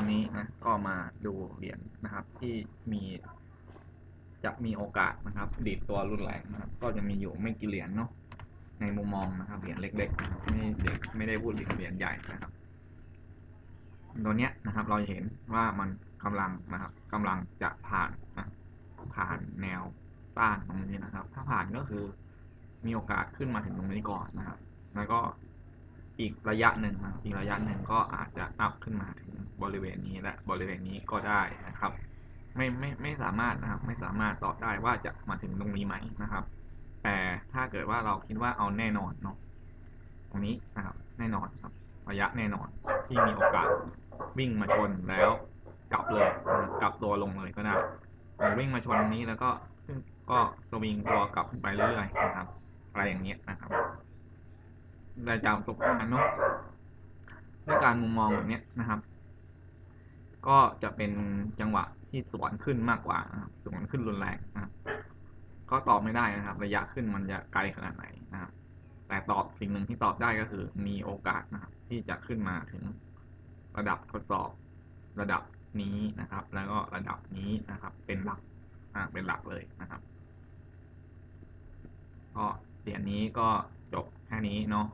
อนนี้นะก็มาดูเหรียญนะครับ ที่มีจะมีโอกาสนะครับ ดีดตัวรุนแรงนะครับ ก็จะมีอยู่ไม่กี่เหรียญเนาะในมุมมองนะครับเหรียญเล็กๆนะครับไม่เด็กไม่ได้พูดถึงเหรียญใหญ่นะครับตัวเนี้ยนะครับ เราจะเห็นว่ามันกำลังนะครับกำลังจะผ่านนะผ่านแนวต้านตรงนี้นะครับ ถ้าผ่านก็คือมีโอกาสขึ้นมาถึงตรงนี้ก่อนนะครับ แล้วก็อีกระยะหนึ่งนะอีกระยะหนึ่งก็อาจจะอัพขึ้นมาถึง บริเวณนี้และบริเวณนี้ก็ได้นะครับ ไม่ไม่ไม่สามารถนะครับ ไม่สามารถตอบได้ว่าจะมาถึงตรงนี้ไหมนะครับ แต่ถ้าเกิดว่าเราคิดว่าเอาแน่นอนเนาะตรงนี้นะครับ แน่นอนครับ ระยะแน่นอนที่มีโอกาสวิ่งมาชนแล้วกลับเลยกลับตัวลงเลยก็ได้หรือวิ่งมาชนนี้แล้วก็ซึ่งก็สวิงตัวกลับไปเรื่อยๆนะครับ อะไรอย่างเงี้ยนะครับได้จากประสบการณ์เนาะด้วยการมุมมองแบบนี้นะครับ ก็จะเป็นจังหวะที่สวนขึ้นมากกว่าสวนขึ้นรุนแรงนะก็ตอบไม่ได้นะครับ ระยะขึ้นมันจะไกลขนาดไหนนะครับแต่ตอบสิ่งหนึ่งที่ตอบได้ก็คือมีโอกาสนะครับ ที่จะขึ้นมาถึงระดับทดสอบระดับนี้นะครับ แล้วก็ระดับนี้นะครับ เป็นหลักอ่าเป็นหลักเลยนะครับก็เหรียญนี้ก็จบแค่นี้เนาะ